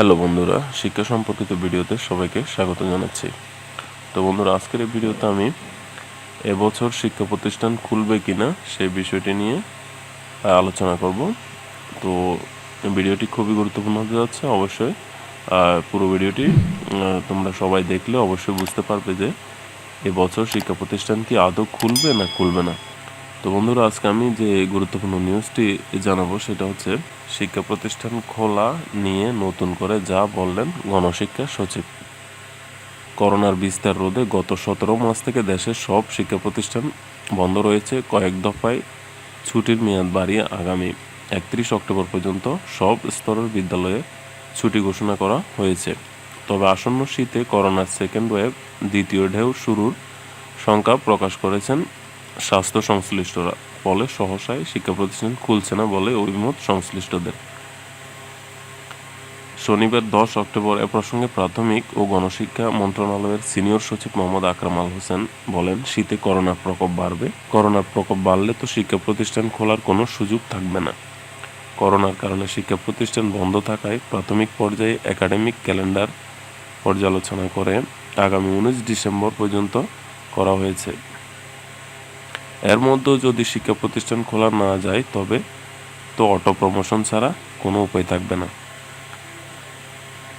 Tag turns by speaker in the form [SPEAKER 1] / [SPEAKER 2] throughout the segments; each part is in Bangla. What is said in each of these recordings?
[SPEAKER 1] হ্যালো বন্ধুরা, শিক্ষা সম্পর্কিত ভিডিওতে সবাইকে স্বাগত জানাচ্ছি। তো বন্ধুরা, আজকের এই ভিডিওতে আমি এবছর শিক্ষা প্রতিষ্ঠান খুলবে কিনা সেই বিষয়টি নিয়ে আলোচনা করব। তো ভিডিওটি খুবই গুরুত্বপূর্ণ হতে যাচ্ছে, অবশ্যই পুরো ভিডিওটি তোমরা সবাই দেখলে অবশ্যই বুঝতে পারবে যে এবছর শিক্ষা প্রতিষ্ঠান কি আদৌ খুলবে না খুলবে না। তো বন্ধুরা, আজকে আমি যে গুরুত্বপূর্ণ নিউজটি জানাব সেটা হচ্ছে, শিক্ষা প্রতিষ্ঠান খোলা নিয়ে নতুন করে যা বললেন গণশিক্ষা সচিব। করোনার বিস্তার রোধে গত সতেরো মাস থেকে দেশের সব শিক্ষা প্রতিষ্ঠান বন্ধ রয়েছে। কয়েক দফায় ছুটির মেয়াদ বাড়িয়ে আগামী একত্রিশ অক্টোবর পর্যন্ত সব স্তরের বিদ্যালয়ে ছুটি ঘোষণা করা হয়েছে। তবে আসন্ন শীতে করোনার সেকেন্ড ওয়েভ দ্বিতীয় ঢেউ শুরুর শঙ্কা প্রকাশ করেছেন স্বাস্থ্য সংশ্লিষ্টরা ফলে সহসায় শিক্ষা প্রতিষ্ঠান খুলছে না বলে অভিমত সংশ্লিষ্টদের। শনিবার দশ অক্টোবর এ প্রসঙ্গে প্রাথমিক ও গণশিক্ষা মন্ত্রণালয়ের সিনিয়র সচিব মোহাম্মদ আকরাম আল হোসেন বলেন, শীতে করোনার প্রকোপ বাড়বে। করোনার প্রকোপ বাড়লে তো শিক্ষা প্রতিষ্ঠান খোলার কোনো সুযোগ থাকবে না। করোনার কারণে শিক্ষা প্রতিষ্ঠান বন্ধ থাকায় প্রাথমিক পর্যায়ে একাডেমিক ক্যালেন্ডার পর্যালোচনা করে আগামী উনিশ ডিসেম্বর পর্যন্ত করা হয়েছে। এর মধ্যেও যদি শিক্ষা প্রতিষ্ঠান খোলা না যায়, তবে তো অটো প্রমোশন ছাড়া কোনো উপায় থাকবে না।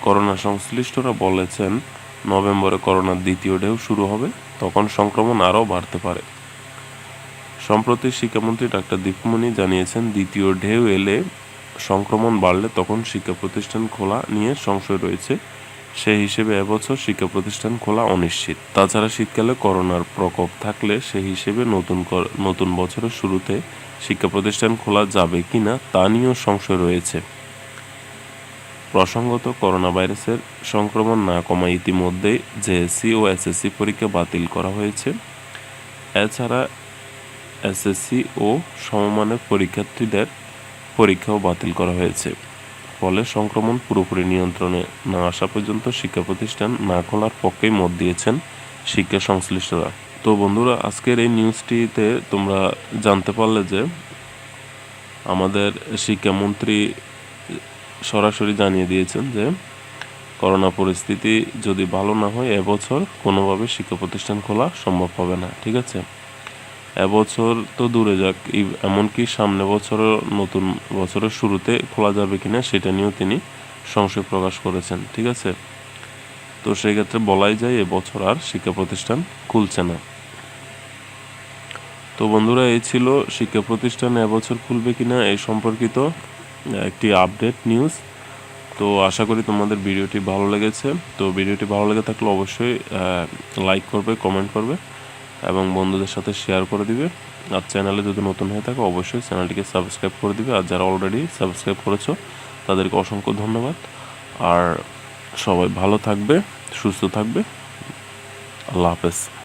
[SPEAKER 1] করোনা সংশ্লিষ্টরা বলেছেন, নভেম্বরে করোনার দ্বিতীয় ঢেউ শুরু হবে, তখন সংক্রমণ আরও বাড়তে পারে। সম্প্রতি শিক্ষামন্ত্রী ডাক্তার দীপমণি জানিয়েছেন, দ্বিতীয় ঢেউ এলে সংক্রমণ বাড়লে তখন শিক্ষা প্রতিষ্ঠান খোলা নিয়ে সংশয় রয়েছে। সেই হিসেবে এবছর শিক্ষা প্রতিষ্ঠান খোলা অনিশ্চিত। তাছাড়া শীতকালে করোনার প্রকোপ থাকলে সেই হিসেবে নতুন নতুন বছরের শুরুতে শিক্ষা প্রতিষ্ঠান খোলা যাবে কিনা তা নিয়েও সংশয় রয়েছে। প্রসঙ্গত করোনা ভাইরাসের সংক্রমণ না কমায় ইতিমধ্যেই জেএসসি ও এসএসসি পরীক্ষা বাতিল করা হয়েছে। এছাড়া এসএসসি ও সমমানের পরীক্ষার্থীদের পরীক্ষাও বাতিল করা হয়েছে। ফলে সংক্রমণ পুরোপুরি নিয়ন্ত্রণে না আসা পর্যন্ত শিক্ষা প্রতিষ্ঠান না খোলার পক্ষেই মত দিয়েছেন শিক্ষা সংশ্লিষ্টরা। তো বন্ধুরা, আজকের এই নিউজটিতে তোমরা জানতে পারলে যে আমাদের শিক্ষামন্ত্রী সরাসরি জানিয়ে দিয়েছেন যে করোনা পরিস্থিতি যদি ভালো না হয়, এবছর কোনোভাবে শিক্ষা প্রতিষ্ঠান খোলা সম্ভব হবে না, ঠিক আছে? এবছর তো দূরে যাক এমনকি সামনে বছরও, নতুন বছরের শুরুতে খোলা যাবে কিনা সেটা নিয়েও তিনি সংশয় প্রকাশ করেছেন, ঠিক আছে? তো সেই ক্ষেত্রে বলাই যায় এবছর আর শিক্ষা প্রতিষ্ঠান খুলছে না। তো বন্ধুরা, এই ছিল শিক্ষা প্রতিষ্ঠান এবছর খুলবে কিনা এই সম্পর্কিত একটি আপডেট নিউজ। তো আশা করি তোমাদের ভিডিওটি ভালো লেগেছে। তো ভিডিওটি ভালো লেগে থাকলে অবশ্যই লাইক করবে, কমেন্ট করবে। এবং বন্ধুদের সাথে শেয়ার করে দিবে। আর চ্যানেলে যদি নতুন হয়ে থাকে, অবশ্যই চ্যানেলটিকে সাবস্ক্রাইব করে দিবে। আর যারা অলরেডি সাবস্ক্রাইব করেছ, তাদেরকে অসংখ্য ধন্যবাদ। আর সবাই ভালো থাকবে, সুস্থ থাকবে। আল্লাহ হাফেজ।